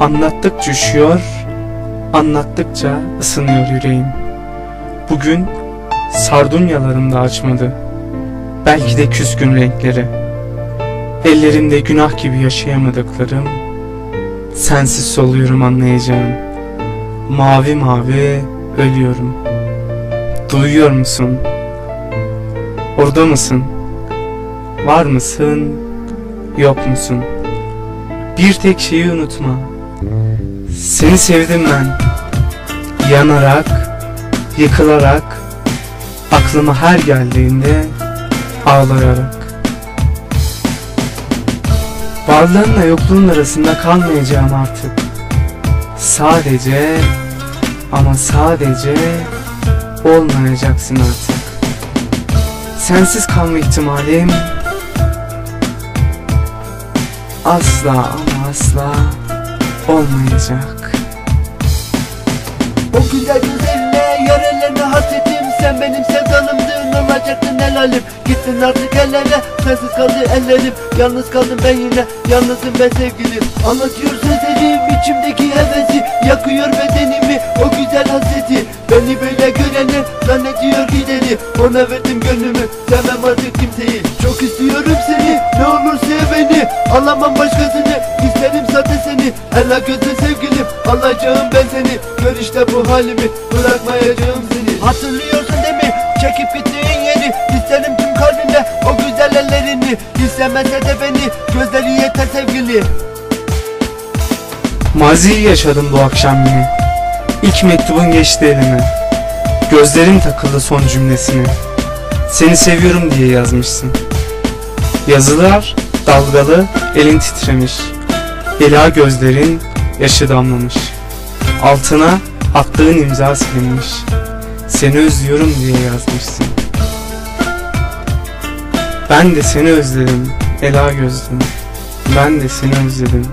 Anlattıkça üşüyor, anlattıkça ısınıyor yüreğim. Bugün sardunyalarım da açmadı. Belki de küskün renkleri. Ellerimde günah gibi yaşayamadıklarım. Sensiz soluyorum anlayacağım. Mavi mavi ölüyorum. Duyuyor musun? Orada mısın? Var mısın? Yok musun? Bir tek şeyi unutma. Seni sevdim ben. Yanarak, yıkılarak, aklıma her geldiğinde ağlayarak. Varlığınla yokluğun arasında kalmayacağım artık. Sadece ama sadece olmayacaksın artık. Sensiz kalma ihtimalim asla ama asla olmayacak. O güzel gözlerine yaralarını hasretim Sen benim sevdalımdın olacaktın helalim. Gittin artık ellere sensiz kaldı ellerim. Yalnız kaldım ben yine yalnızım ben sevgilim. Anlatıyor sözlerim içimdeki hevesi. Yakıyor bedenimi o güzel hasreti. Beni böyle görene zannediyor gideri Ona verdim gönlümü sevmem artık kimseyi. Çok istiyorum seni ne olur sev beni. Alamam isterim seni Ella gözle sevgilim alacağım ben seni Gör işte bu halimi bırakmayacağım seni Hatırlıyorsun değil mi çekip gittiğin yeri İsterim tüm kalbimle o güzel ellerini İstemese de beni gözleri yeter sevgili Maziyi yaşadım bu akşam yine. İlk mektubun geçti elime. Gözlerim takıldı son cümlesine. Seni seviyorum diye yazmışsın. Yazılar dalgalı, elin titremiş. Ela gözlerin yaşı damlamış. Altına attığın imza silinmiş. Seni özlüyorum diye yazmışsın. Ben de seni özledim Ela gözlüm. Ben de seni özledim